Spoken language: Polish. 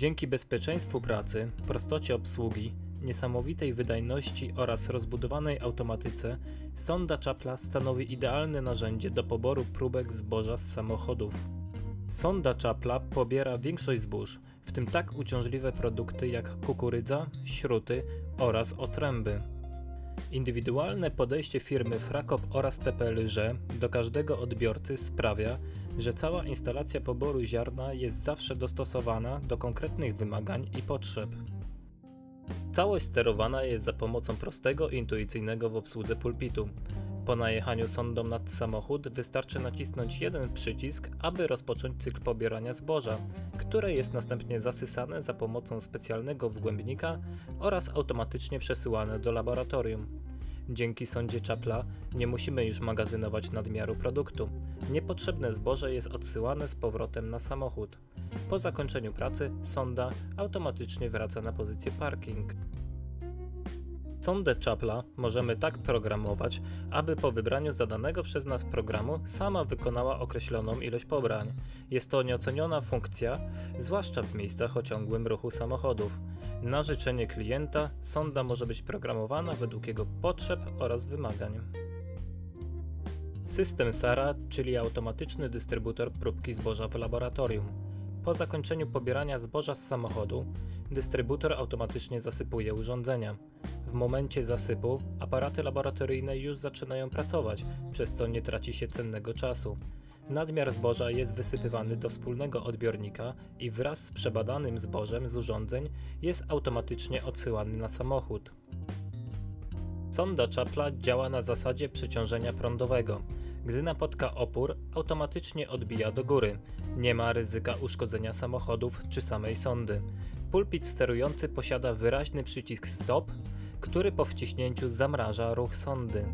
Dzięki bezpieczeństwu pracy, prostocie obsługi, niesamowitej wydajności oraz rozbudowanej automatyce, sonda Chapla stanowi idealne narzędzie do poboru próbek zboża z samochodów. Sonda Chapla pobiera większość zbóż, w tym tak uciążliwe produkty jak kukurydza, śruty oraz otręby. Indywidualne podejście firmy Frakop oraz TPLże do każdego odbiorcy sprawia, że cała instalacja poboru ziarna jest zawsze dostosowana do konkretnych wymagań i potrzeb. Całość sterowana jest za pomocą prostego intuicyjnego w obsłudze pulpitu. Po najechaniu sondą nad samochód wystarczy nacisnąć jeden przycisk, aby rozpocząć cykl pobierania zboża, które jest następnie zasysane za pomocą specjalnego wgłębnika oraz automatycznie przesyłane do laboratorium. Dzięki sądzie Chapla nie musimy już magazynować nadmiaru produktu. Niepotrzebne zboże jest odsyłane z powrotem na samochód. Po zakończeniu pracy sonda automatycznie wraca na pozycję parking. Sondę Chapla możemy tak programować, aby po wybraniu zadanego przez nas programu sama wykonała określoną ilość pobrań. Jest to nieoceniona funkcja, zwłaszcza w miejscach o ciągłym ruchu samochodów. Na życzenie klienta sonda może być programowana według jego potrzeb oraz wymagań. System SARA, czyli automatyczny dystrybutor próbki zboża w laboratorium. Po zakończeniu pobierania zboża z samochodu, dystrybutor automatycznie zasypuje urządzenia. W momencie zasypu aparaty laboratoryjne już zaczynają pracować, przez co nie traci się cennego czasu. Nadmiar zboża jest wysypywany do wspólnego odbiornika i wraz z przebadanym zbożem z urządzeń jest automatycznie odsyłany na samochód. Sonda Chapla działa na zasadzie przeciążenia prądowego. Gdy napotka opór, automatycznie odbija do góry. Nie ma ryzyka uszkodzenia samochodów czy samej sondy. Pulpit sterujący posiada wyraźny przycisk stop, który po wciśnięciu zamraża ruch sondy.